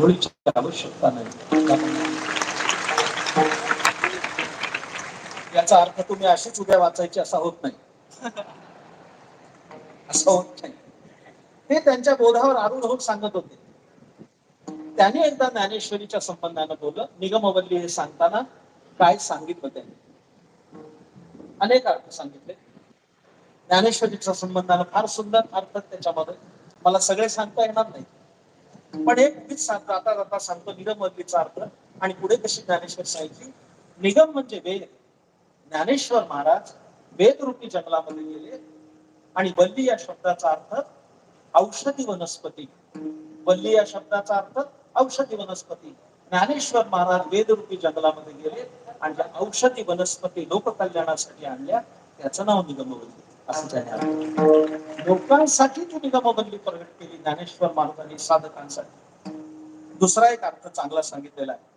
मुळीची आवश्यकता नाही. याचा अर्थ तुम्ही अशीच उद्या वाचायची असा होत नाही. असं होत नाही. ते त्यांच्या बोधावर आरूढ होत सांगत होते. त्याने एकदा ज्ञानेश्वरीच्या संबंधानं बोललं निगमवल्ली हे सांगताना काय सांगितलं त्याने? अनेक अर्थ सांगितले. ज्ञानेश्वरीच्या संबंधानं फार सुंदर अर्थ त्याच्यामध्ये मला सगळे सांगता येणार नाही पण एक मीच सांगतो आता जाता सांगतो निगमवल्लीचा अर्थ. आणि पुढे कशी ज्ञानेश्वर सांगितली निगम म्हणजे वेद. ज्ञानेश्वर महाराज वेदरूपी जंगलामध्ये गेले. आणि वल्ली या शब्दाचा अर्थ औषधी वनस्पती. वल्ली या शब्दाचा अर्थ औषधी वनस्पती. ज्ञानेश्वर महाराज वेदरूपी जंगलामध्ये गेले आणि ज्या औषधी वनस्पती लोककल्याणासाठी आणल्या त्याचं नाव निगमवल्ली असं त्याने लोकांसाठी तुम्ही निगमवल्ली प्रगट केली ज्ञानेश्वर महाराजांनी साधकांसाठी. दुसरा एक अर्थ चांगला सांगितलेला आहे.